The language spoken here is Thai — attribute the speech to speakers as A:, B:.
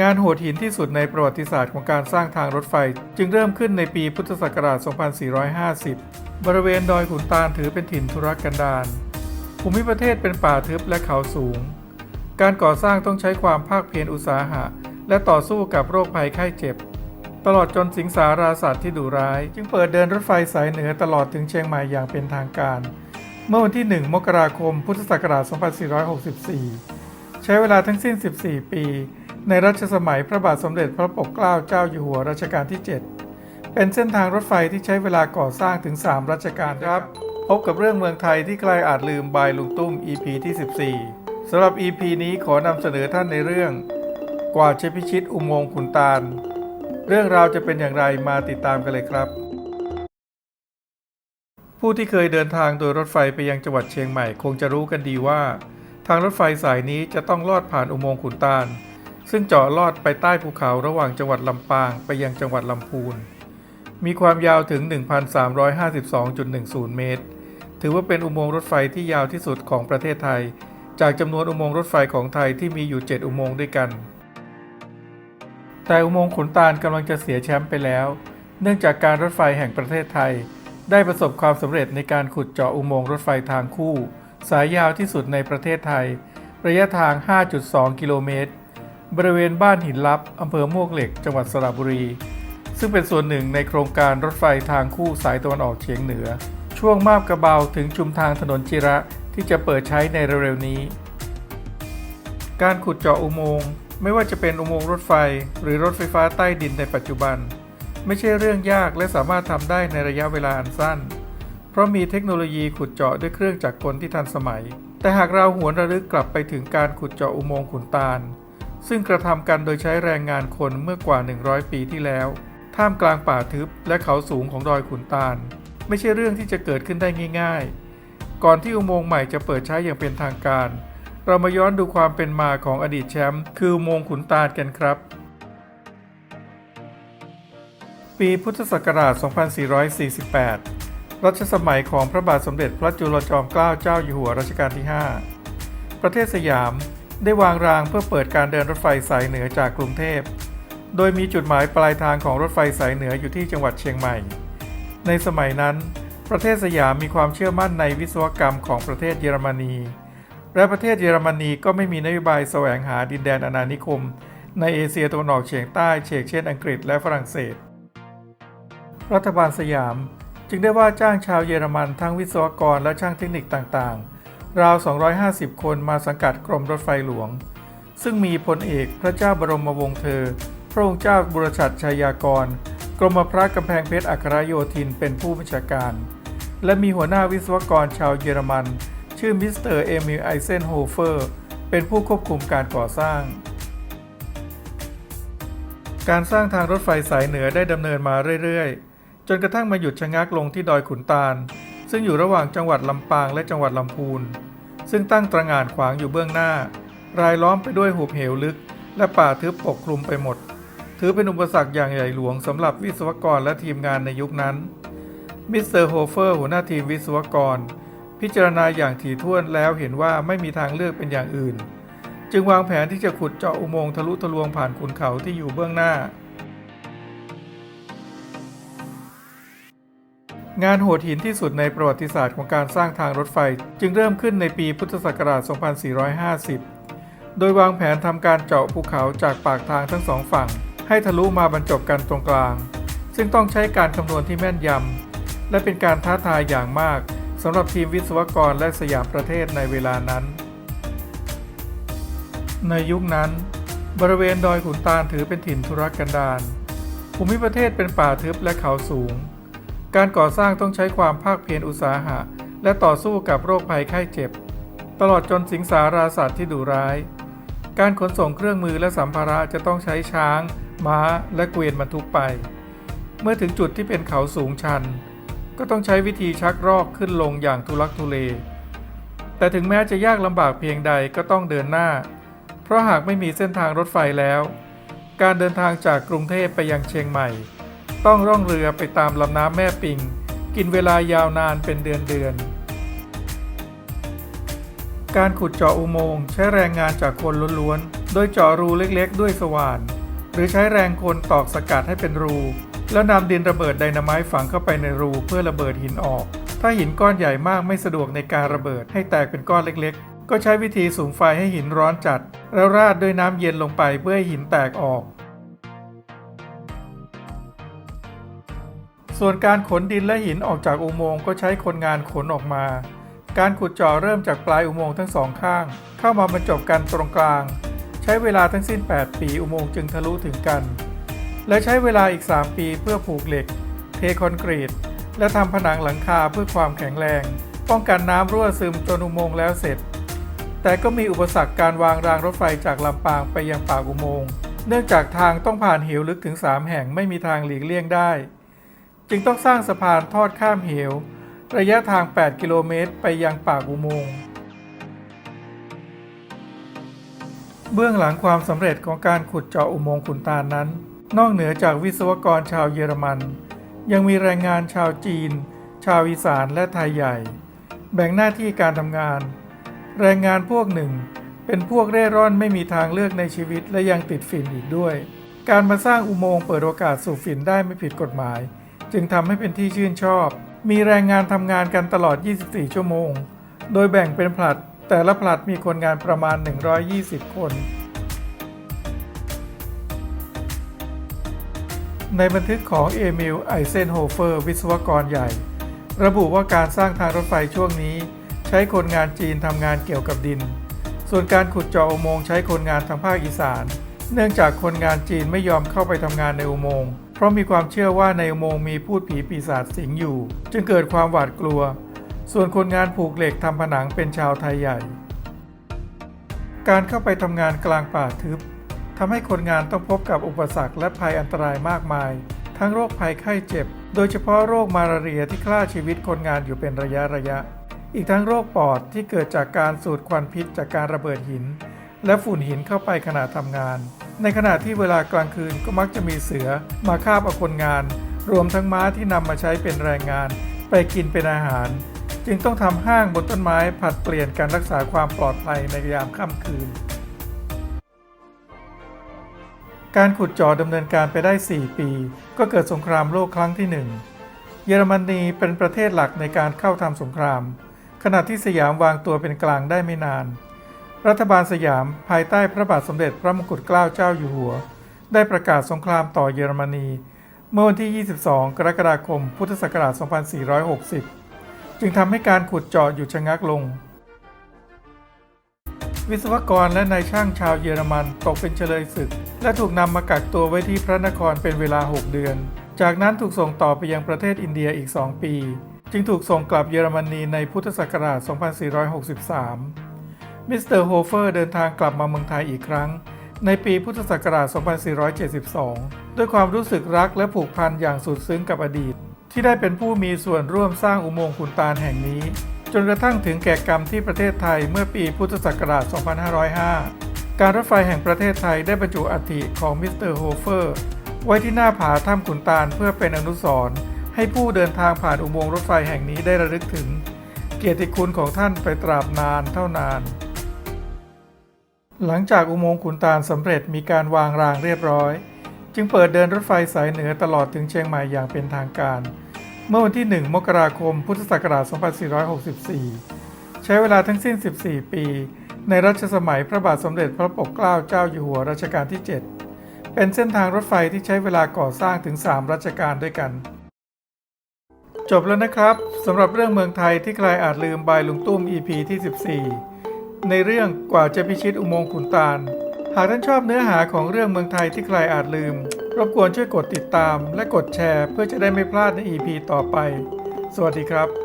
A: งานโหดหินที่สุดในประวัติศาสตร์ของการสร้างทางรถไฟ จึงเริ่มขึ้นในปีพุทธศักราช 2450 บริเวณดอยขุนตาลถือเป็นถิ่นทุรกันดารภูมิประเทศเป็นป่าทึบและเขาสูง การก่อสร้างต้องใช้ความภาคเพียรอุตสาหะ และต่อสู้กับโรคภัยไข้เจ็บ ตลอดจนสิงสาราสัตว์ที่ดุร้าย จึงเปิดเดินรถไฟสายเหนือตลอดถึงเชียงใหม่อย่างเป็นทางการ เมื่อวันที่ 1 มกราคม พุทธศักราช 2464 ใช้เวลาทั้งสิ้น 14 ปี ในรัชสมัยพระบาทสมเด็จพระปกเกล้าเจ้าอยู่หัวรัชกาลที่ 7 เป็นเส้นทางรถไฟที่ใช้เวลาก่อสร้างถึง 3 รัชกาลครับ พบกับเรื่องเมืองไทยที่ใครอาจลืมบายลุงตุ้ม EP ที่ 14 สำหรับ EP นี้ขอนำเสนอท่านในเรื่อง กว่าจะพิชิตอุโมงค์ขุนตาล เรื่องราวจะเป็นอย่างไรมาติดตามกันเลยครับ ผู้ที่เคยเดินทางโดยรถไฟไปยังจังหวัดเชียงใหม่ คงจะรู้กันดีว่า ทางรถไฟสายนี้จะต้องลอดผ่านอุโมงค์ขุนตาล ซึ่งเจาะลอดไปใต้ภูเขาระหว่างจังหวัดลำปางไปยังจังหวัดลำพูน มีความยาวถึง 1,352.10 เมตร ถือว่าเป็นอุโมงค์รถไฟที่ยาวที่สุดของประเทศไทย จากจำนวนอุโมงค์รถไฟของไทยที่มีอยู่ 7 อุโมงค์ด้วยกัน แต่อุโมงค์ขนตาลกำลังจะเสียแชมป์ไปแล้ว เนื่องจากการรถไฟแห่งประเทศไทย ได้ประสบความสำเร็จในการขุดเจาะอุโมงค์รถไฟทางคู่ สายยาวที่สุดในประเทศไทย ระยะทาง 5.2 กิโลเมตร บริเวณบ้านหินลับอำเภอมวกเหล็ก จังหวัดสระบุรี ซึ่งเป็นส่วนหนึ่งในโครงการรถไฟทางคู่สายตะวันออกเฉียงเหนือ ช่วงมาบกระเบาถึงชุมทางถนนจิระที่จะเปิดใช้ในเร็วๆนี้ การขุดเจาะอุโมงค์ไม่ว่าจะเป็นอุโมงค์รถไฟ หรือรถไฟฟ้าใต้ดินในปัจจุบัน ไม่ใช่เรื่องยากและสามารถทำได้ในระยะเวลาอันสั้น เพราะมีเทคโนโลยีขุดเจาะด้วยเครื่องจักรกลที่ทันสมัย แต่หากเราหวนระลึกกลับไปถึงการขุดเจาะอุโมงค์ขุนตาล ซึ่งกระทำกันโดยใช้แรงงานคนเมื่อกว่า 100 ปีที่แล้ว ท่ามกลางป่าทึบและเขาสูงของดอยขุนตาล ไม่ใช่เรื่องที่จะเกิดขึ้นได้ง่าย ๆ ก่อนที่อุโมงค์ใหม่จะเปิดใช้อย่างเป็นทางการ เรามาย้อนดูความเป็นมาของอดีตแชมป์คืออุโมงค์ขุนตาลกันครับ ปีพุทธศักราช 2448 รัชสมัยของพระบาทสมเด็จพระจุลจอมเกล้าเจ้าอยู่หัวรัชกาลที่ 5 ประเทศสยาม ได้วางรางเพื่อเปิดการเดินรถไฟสายเหนือจากกรุงเทพ โดยมีจุดหมายปลายทางของรถไฟสายเหนืออยู่ที่จังหวัดเชียงใหม่ ในสมัยนั้น ประเทศสยามมีความเชื่อมั่นในวิศวกรรมของประเทศเยอรมนี และประเทศเยอรมนีก็ไม่มีนโยบายแสวงหาดินแดนอาณานิคม ในเอเชียตะวันออกเฉียงใต้เชกเช่นอังกฤษและฝรั่งเศส รัฐบาลสยามจึงได้ว่าจ้างชาวเยอรมันทั้งวิศวกรและช่างเทคนิคต่างๆ ราว 250 คนมาสังกัดกรมรถไฟหลวง ซึ่งมีพลเอกพระเจ้าบรมวงศ์เธอ พระองค์เจ้าบุรชัดชัยยากร กรมพระกำแพงเพชรอัครโยธินเป็นผู้บัญชาการ และมีหัวหน้าวิศวกรชาวเยอรมัน ชื่อมิสเตอร์เอมิลไอเซนโฮเฟอร์เป็นผู้ควบคุมการก่อสร้าง การสร้างทางรถไฟสายเหนือได้ดำเนินมาเรื่อยๆ จนกระทั่งมาหยุดชะงักลงที่ดอยขุนตาล ซึ่งอยู่ระหว่างจังหวัดลำปางและจังหวัดลำพูน ซึ่งตั้งตระหง่านขวางอยู่เบื้องหน้า รายล้อมไปด้วยหุบเหวลึก และป่าทึบปกคลุมไปหมด ถือเป็นอุปสรรคอย่างใหญ่หลวงสำหรับวิศวกรและทีมงานในยุคนั้นมิสเตอร์โฮเฟอร์หัวหน้าทีมวิศวกร พิจารณาอย่างถี่ถ้วนแล้วเห็นว่าไม่มีทางเลือกเป็นอย่างอื่น จึงวางแผนที่จะขุดเจาะอุโมงค์ทะลุทะลวงผ่านขุนเขาที่อยู่เบื้องหน้า งานโหดหินที่สุดในประวัติศาสตร์ของการสร้างทางรถไฟ จึงเริ่มขึ้นในปีพุทธศักราช 2450 โดยวางแผนทำการเจาะภูเขาจากปากทางทั้งสองฝั่ง ให้ทะลุมาบรรจบกันตรงกลาง ซึ่งต้องใช้การคำนวณที่แม่นยำ และเป็นการท้าทายอย่างมากสำหรับทีมวิศวกรและสยามประเทศในเวลานั้น ในยุคนั้น บริเวณดอยขุนตาลถือเป็นถิ่นทุรกันดารภูมิประเทศเป็นป่าทึบและเขาสูง การก่อสร้างต้องใช้ความภาคเพียรอุตสาหะ และต่อสู้กับโรคภัยไข้เจ็บ ตลอดจนสิงสาราสัตว์ที่ดุร้าย การขนส่งเครื่องมือและสัมภาระจะต้องใช้ช้าง ม้า และเกวียนบรรทุกไป เมื่อถึงจุดที่เป็นเขาสูงชัน ก็ต้องใช้วิธีชักรอกขึ้นลงอย่างทุลักทุเล แต่ถึงแม้จะยากลำบากเพียงใดก็ต้องเดินหน้า เพราะหากไม่มีเส้นทางรถไฟแล้ว การเดินทางจากกรุงเทพไปยังเชียงใหม่ ต้องร่องเรือไปตามลำน้ำแม่ปิง กินเวลายาวนานเป็นเดือนเดือน การขุดเจาะอุโมงค์ใช้แรงงานจากคนล้วนๆ โดยเจาะรูเล็กๆ ด้วยสว่าน หรือใช้แรงคนตอกสกัดให้เป็นรู แล้วนำดินระเบิดไดนาไมต์ฝังเข้าไปในรูเพื่อระเบิดหินออก ถ้าหินก้อนใหญ่มากไม่สะดวกในการระเบิดให้แตกเป็นก้อนเล็กๆ ก็ใช้วิธีสูงไฟให้หินร้อนจัด แล้วราดด้วยน้ำเย็นลงไปเพื่อให้หินแตกออก ส่วนการขนดินและหินออกจากอุโมงค์ก็ใช้คนงานขนออกมา การขุดเจาะเริ่มจากปลายอุโมงค์ทั้งสองข้าง เข้ามาบรรจบกันตรงกลาง ใช้เวลาทั้งสิ้น 8 ปีอุโมงค์จึงทะลุถึงกัน และใช้เวลาอีก 3 ปีเพื่อผูกเหล็ก เทคอนกรีต และทำผนังหลังคาเพื่อความแข็งแรง ป้องกันน้ำรั่วซึมจนอุโมงค์แล้วเสร็จ แต่ก็มีอุปสรรคการวางรางรถไฟจากลำปางไปยังปากอุโมงค์เนื่องจากทางต้องผ่านเหวลึกถึง 3 แห่งไม่มีทางหลีกเลี่ยงได้ จึงต้องสร้างสะพานทอดข้ามเหว ระยะทาง 8 กิโลเมตร ไปยังปากอุโมงค์เบื้องหลังความสำเร็จของการขุดเจาะอุโมงค์ขุนตาลนั้น นอกเหนือจากวิศวกรชาวเยอรมัน ยังมีแรงงานชาวจีน ชาวอีสานและไทยใหญ่ แบ่งหน้าที่การทำงาน แรงงานพวกหนึ่ง เป็นพวกเร่ร่อนไม่มีทางเลือกในชีวิตและยังติดฝิ่นอีกด้วย การมาสร้างอุโมงค์เปิดโอกาสสู่ฝิ่นได้ไม่ผิดกฎหมาย จึงทำให้เป็นที่ชื่นชอบ มีแรงงานทำงานกันตลอด 24 ชั่วโมง โดยแบ่งเป็นผลัด แต่ละผลัดมีคนงานประมาณ 120 คน ในบันทึกของเอมิลไอเซนโฮเฟอร์ วิศวกรใหญ่ ระบุว่าการสร้างทางรถไฟช่วงนี้ ใช้คนงานจีนทำงานเกี่ยวกับดิน ส่วนการขุดเจาะอุโมงค์ใช้คนงานทางภาคอีสาน เนื่องจากคนงานจีนไม่ยอมเข้าไปทำงานในอุโมงค์ เพราะมีความเชื่อว่าในอุโมงค์มีพูดผีปีศาจสิงอยู่ จึงเกิดความหวาดกลัว ส่วนคนงานผูกเหล็กทำผนังเป็นชาวไทยใหญ่ การเข้าไปทำงานกลางป่าทึบทำให้คนงานต้องพบกับอุปสรรคและภัยอันตรายมากมาย ทั้งโรคภัยไข้เจ็บ โดยเฉพาะโรคมาลาเรียที่ฆ่าชีวิตคนงานอยู่เป็นระยะระยะ อีกทั้งโรคปอดที่เกิดจากการสูดควันพิษจากการระเบิดหิน และฝุ่นหินเข้าไปขณะทำงาน ในขณะที่เวลากลางคืนก็มักจะมีเสือมาคาบเอาคนงาน รวมทั้งม้าที่นำมาใช้เป็นแรงงาน ไปกินเป็นอาหาร จึงต้องทำห้างบนต้นไม้ผัดเปลี่ยนการรักษาความปลอดภัยในยามค่ำคืน การขุดเจาะดำเนินการไปได้ 4 ปี ก็เกิดสงครามโลกครั้งที่ 1 เยอรมนีเป็นประเทศหลักในการเข้าทำสงคราม ขณะที่สยามวางตัวเป็นกลางได้ไม่นาน รัฐบาลสยามภายใต้พระบาทสมเด็จพระมงกุฎเกล้าเจ้าอยู่หัว ได้ประกาศสงครามต่อเยอรมนี เมื่อวันที่ 22 กรกฎาคม พุทธศักราช 2460 จึงทำให้การขุดเจาะหยุดชะงักลง วิศวกรและนายช่างชาวเยอรมันตกเป็นเฉลยศึก และถูกนำมากักตัวไว้ที่พระนครเป็นเวลา 6 เดือน จากนั้นถูกส่งต่อไปยังประเทศอินเดียอีก 2 ปี จึงถูกส่งกลับเยอรมนีในพุทธศักราช 2463 มิสเตอร์โฮเฟอร์เดินทางกลับมาเมืองไทยอีกครั้ง ในปีพุทธศักราช 2472 ด้วยความรู้สึกรักและผูกพันอย่างสุดซึ้งกับอดีต ที่ได้เป็นผู้มีส่วนร่วมสร้างอุโมงค์ขุนตาลแห่งนี้ จนกระทั่งถึงแก่กรรมที่ประเทศไทยเมื่อปีพุทธศักราช 2505 การรถไฟแห่งประเทศไทยได้บรรจุอัฐิของมิสเตอร์โฮเฟอร์ไว้ที่หน้าผาถ้ำขุนตาลเพื่อเป็นอนุสรณ์ให้ผู้เดินทางผ่านอุโมงค์รถไฟแห่งนี้ได้ระลึกถึง เกียรติคุณของท่านไปตราบนานเท่านาน หลังจากอุโมงค์ขุนตาลสำเร็จมีการวางรางเรียบร้อย จึงเปิดเดินรถไฟสายเหนือตลอดถึงเชียงใหม่อย่างเป็นทางการ เมื่อวันที่ 1 มกราคม พุทธศักราช 2464 ใช้เวลาทั้งสิ้น 14 ปี ในรัชสมัยพระบาทสมเด็จพระปกเกล้าเจ้าอยู่หัวรัชกาลที่ 7 เป็นเส้นทางรถไฟที่ใช้เวลาก่อสร้างถึง 3 รัชกาลด้วยกัน จบแล้วนะครับสำหรับเรื่องเมืองไทยที่ใครอาจลืมบายลุงตุ้ม EP ที่ 14 ในเรื่องกว่าจะพิชิตอุโมงค์ขุนตาล หากท่านชอบเนื้อหาของเรื่องเมืองไทยที่ใครอาจลืม รบกวนช่วยกดติดตามและกดแชร์ เพื่อจะได้ไม่พลาดใน EP ต่อไป สวัสดีครับ